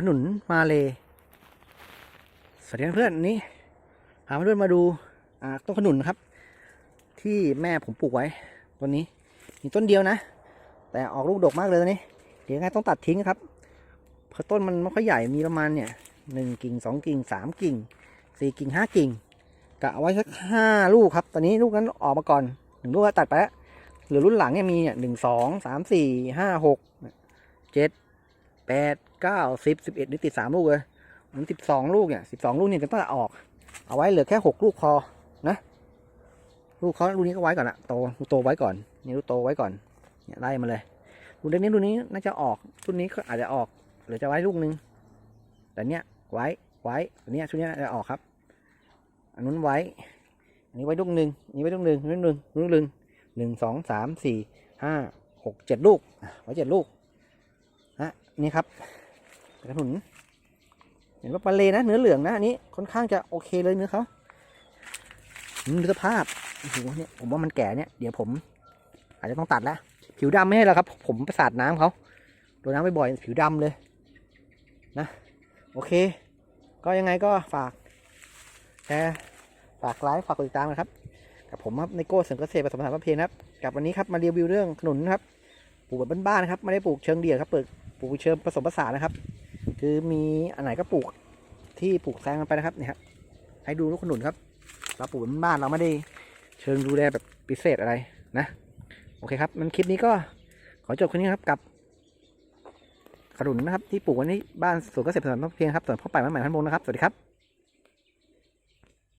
ขนุนมาเลยสวัสดีเพื่อนๆนี่พาเพื่อนๆมาดูต้นขนุนนะครับ ที่แม่ผมปลูกไว้ต้นนี้ มีต้นเดียวนะ แต่ออกลูกดกมากเลยตอนนี้ เดี๋ยวยังไงต้องตัดทิ้งครับ เพราะต้นมันไม่ค่อยใหญ่มีประมาณเนี่ยหนึ่งกิ่งสองกิ่งสามกิ่งสี่กิ่งห้ากิ่งกะเอาไว้สักห้าลูกครับ ตอนนี้ลูกนั้นออกมาก่อนหนึ่งลูกก็ตัดไปแล้วหลือรุ่นหลังเนี่ยมีเนี่ยหนึ่งสองสามสี่ห้าหกเจ็ด แปดเก้าสิบสิบเอ็ดนี่ติดสามลูกเลยมันสิบสองลูกเนี่ยสิบสองลูกเนี่ยจะต้องออก เอาไว้เหลือแค่หกลูกพอนะ ลูกเขาลูกนี้ก็ไว้ก่อนอะโตโตไว้ก่อน นี่ลูกโตไว้ก่อน เนี่ยไล่มาเลยลูกเล็กนี้ลูกนี้น่าจะออกชุดนี้ก็อาจจะออกหรือจะไว้ลูกนึงแต่เนี้ยไว้ไว้อันเนี้ยชุดนี้จะออกครับ อันนู้นไว้ อันนี้ไว้ลูกหนึ่งอันนี้ไว้ลูกหนึ่งลูกหนึ่งลูกหนึ่งหนึ่งสองสามสี่ห้าหกเจ็ดลูกไว้เจ็ดลูก นี่ครับกระหนุน เห็นว่าปลาเลนะเนื้อเหลืองนะอันนี้ค่อนข้างจะโอเคเลยเนื้อเขาอืมดูสภาพโอ้โหเนี่ยผมว่ามันแก่เนี่ยเดี๋ยวผม อาจจะต้องตัดแล้วผิวดำไม่ให้แล้วครับ ผมไปสาดน้ำเขาโดนน้ำบ่อยๆผิวดำเลยนะโอเค ก็ยังไงก็ฝากแชร์ฝากไลค์ฝากกดติดตามนะครับกับผมครับในโก้เสริมเกษตรผสมผสานประเพนครับกับวันนี้ครับมารีวิวเรื่องขนุนครับปลูกแบบบ้านๆนะครับไม่ได้ปลูกเชิงเดี่ยวครับเปลูก ปลูกเชิงผสมผสานนะครับ คือมีอันไหนก็ปลูกที่ปลูกแซงกันไปนะครับเนี่ยครับให้ดูลูกขนุนครับ เราปลูกบบบ้านเราไม่ได้เชิงดูแลแบบพิเศษอะไรนะ โอเคครับมันคลิปนี้ก็ขอจบแค่นี้ครับกับขนุนนะครับที่ปลูกไว้ในบ้านสวนเกษตรผสมผสานเพียงครับส่วนพ่อไปมันใหม่พันมงนะครับ สวัสดีครับ